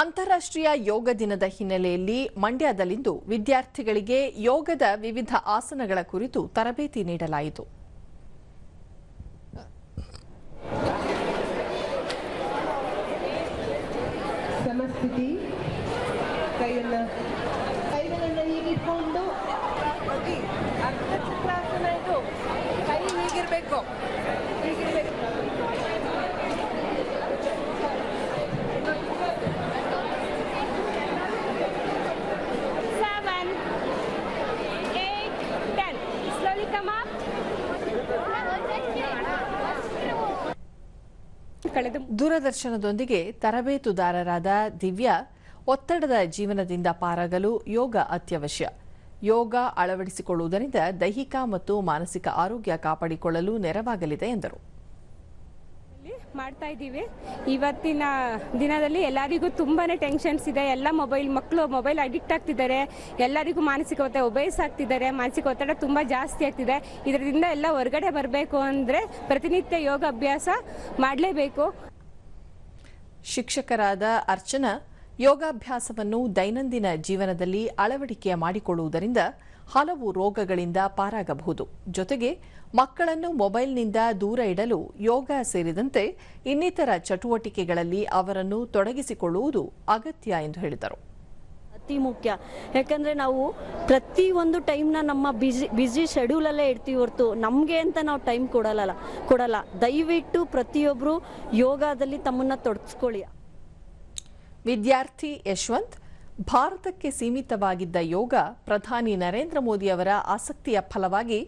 ಅಂತಾರಾಷ್ಟ್ರೀಯ ಯೋಗ ದಿನದ ಹಿನ್ನೆಲೆಯಲ್ಲಿ ಮಂಡ್ಯದಲ್ಲಿಂದು ವಿದ್ಯಾರ್ಥಿಗಳಿಗೆ ಯೋಗದ ವಿವಿಧ ಆಸನಗಳ ಕುರಿತು ತರಬೇತಿ ನೀಡಲಾಯಿತು. ಸಮಸ್ಥಿತಿ. ದೂರದರ್ಶನದೊಂದಿಗೆ ತರಬೇತುದಾರರಾದ ದಿವ್ಯಾ ಒತ್ತಡದ ಜೀವನದಿಂದ ಪಾರಾಗಲು ಯೋಗ ಅತ್ಯವಶ್ಯ. ಯೋಗ ಅಳವಡಿಸಿಕೊಳ್ಳುವುದರಿಂದ ದೈಹಿಕ ಮತ್ತು ಮಾನಸಿಕ ಆರೋಗ್ಯ ಕಾಪಾಡಿಕೊಳ್ಳಲು ನೆರವಾಗಲಿದೆ ಎಂದರು. ಮಾಡ್ತಾ ಇದ್ದೀವಿ. ಇವತ್ತಿನ ದಿನದಲ್ಲಿ ಎಲ್ಲರಿಗೂ ತುಂಬಾ ಟೆನ್ಷನ್ಸ್ ಇದೆ. ಎಲ್ಲ ಮೊಬೈಲ್ ಮಕ್ಕಳು ಮೊಬೈಲ್ ಅಡಿಕ್ಟ್ ಆಗ್ತಿದ್ದಾರೆ. ಎಲ್ಲರಿಗೂ ಮಾನಸಿಕ ಒತ್ತಡ ಒಬೇಸ್ ಆಗ್ತಿದ್ದಾರೆ ಮಾನಸಿಕ ಒತ್ತಡ ತುಂಬ ಜಾಸ್ತಿ ಆಗ್ತಿದೆ. ಇದರಿಂದ ಎಲ್ಲ ಹೊರಗಡೆ ಬರಬೇಕು ಅಂದರೆ ಪ್ರತಿನಿತ್ಯ ಯೋಗ ಅಭ್ಯಾಸ ಮಾಡಲೇಬೇಕು. ಶಿಕ್ಷಕರಾದ ಅರ್ಚನಾ ಯೋಗಾಭ್ಯಾಸವನ್ನು ದೈನಂದಿನ ಜೀವನದಲ್ಲಿ ಅಳವಡಿಕೆ ಮಾಡಿಕೊಳ್ಳುವುದರಿಂದ ಹಲವು ರೋಗಗಳಿಂದ ಪಾರಾಗಬಹುದು. ಜೊತೆಗೆ ಮಕ್ಕಳನ್ನು ಮೊಬೈಲ್ನಿಂದ ದೂರ ಇಡಲು ಯೋಗ ಸೇರಿದಂತೆ ಇನ್ನಿತರ ಚಟುವಟಿಕೆಗಳಲ್ಲಿ ಅವರನ್ನು ತೊಡಗಿಸಿಕೊಳ್ಳುವುದು ಅಗತ್ಯ ಎಂದು ಹೇಳಿದರು. ಅತಿ ಮುಖ್ಯ. ಯಾಕಂದರೆ ನಾವು ಪ್ರತಿ ಒಂದು ಟೈಮ್ನ ನಮ್ಮ ಬಿಸಿ ಬ್ಯುಸಿ ಶೆಡ್ಯೂಲಲ್ಲೇ ಇಡ್ತೀವಿ ಹೊರತು ನಮಗೆ ಅಂತ ನಾವು ಟೈಮ್ ಕೊಡಲ್ಲ ಕೊಡಲ್ಲ. ದಯವಿಟ್ಟು ಪ್ರತಿಯೊಬ್ಬರು ಯೋಗದಲ್ಲಿ ತಮ್ಮನ್ನು ತೊಡಗಿಸ್ಕೊಳ್ಳಿ. ವಿದ್ಯಾರ್ಥಿ ಯಶವಂತ್, ಭಾರತಕ್ಕೆ ಸೀಮಿತವಾಗಿದ್ದ ಯೋಗ ಪ್ರಧಾನಿ ನರೇಂದ್ರ ಮೋದಿ ಅವರ ಆಸಕ್ತಿಯ ಫಲವಾಗಿ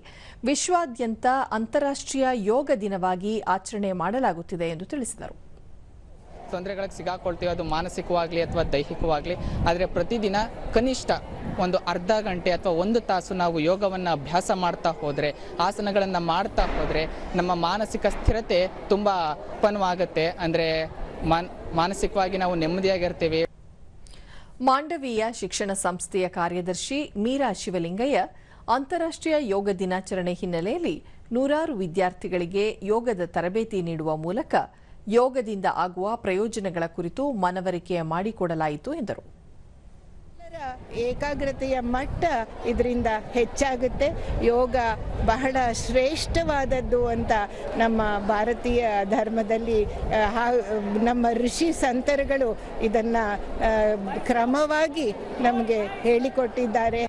ವಿಶ್ವಾದ್ಯಂತ ಅಂತಾರಾಷ್ಟ್ರೀಯ ಯೋಗ ದಿನವಾಗಿ ಆಚರಣೆ ಮಾಡಲಾಗುತ್ತಿದೆ ಎಂದು ತಿಳಿಸಿದರು. ತೊಂದರೆಗಳಿಗೆ ಸಿಗಾಕೊಳ್ತೀವಿ, ಅದು ಮಾನಸಿಕವಾಗಲಿ ಅಥವಾ ದೈಹಿಕವಾಗಲಿ, ಆದರೆ ಪ್ರತಿದಿನ ಕನಿಷ್ಠ ಒಂದು ಅರ್ಧ ಗಂಟೆ ಅಥವಾ ಒಂದು ತಾಸು ನಾವು ಯೋಗವನ್ನು ಅಭ್ಯಾಸ ಮಾಡ್ತಾ ಹೋದರೆ, ಆಸನಗಳನ್ನು ಮಾಡ್ತಾ ಹೋದರೆ ನಮ್ಮ ಮಾನಸಿಕ ಸ್ಥಿರತೆ ತುಂಬ ಉತ್ಪನ್ನವಾಗುತ್ತೆ. ಅಂದರೆ ಮಾನಸಿಕವಾಗಿ ನಾವು ನೆಮ್ಮದಿಯಾಗಿರ್ತೇವೆ. ಮಾಂಡವೀಯ ಶಿಕ್ಷಣ ಸಂಸ್ಥೆಯ ಕಾರ್ಯದರ್ಶಿ ಮೀರಾ ಶಿವಲಿಂಗಯ್ಯ ಅಂತಾರಾಷ್ಟ್ರೀಯ ಯೋಗ ದಿನಾಚರಣೆ ಹಿನ್ನೆಲೆಯಲ್ಲಿ ನೂರಾರು ವಿದ್ಯಾರ್ಥಿಗಳಿಗೆ ಯೋಗದ ತರಬೇತಿ ನೀಡುವ ಮೂಲಕ ಯೋಗದಿಂದ ಆಗುವ ಪ್ರಯೋಜನಗಳ ಕುರಿತು ಮನವರಿಕೆ ಮಾಡಿಕೊಡಲಾಯಿತು ಎಂದರು. ಏಕಾಗ್ರತೆಯ ಮಟ್ಟ ಇದರಿಂದ ಹೆಚ್ಚಾಗುತ್ತೆ. ಯೋಗ ಬಹಳ ಶ್ರೇಷ್ಠವಾದದ್ದು ಅಂತ ನಮ್ಮ ಭಾರತೀಯ ಧರ್ಮದಲ್ಲಿ ನಮ್ಮ ಋಷಿ ಸಂತರುಗಳು ಇದನ್ನು ಕ್ರಮವಾಗಿ ನಮಗೆ ಹೇಳಿಕೊಟ್ಟಿದ್ದಾರೆ.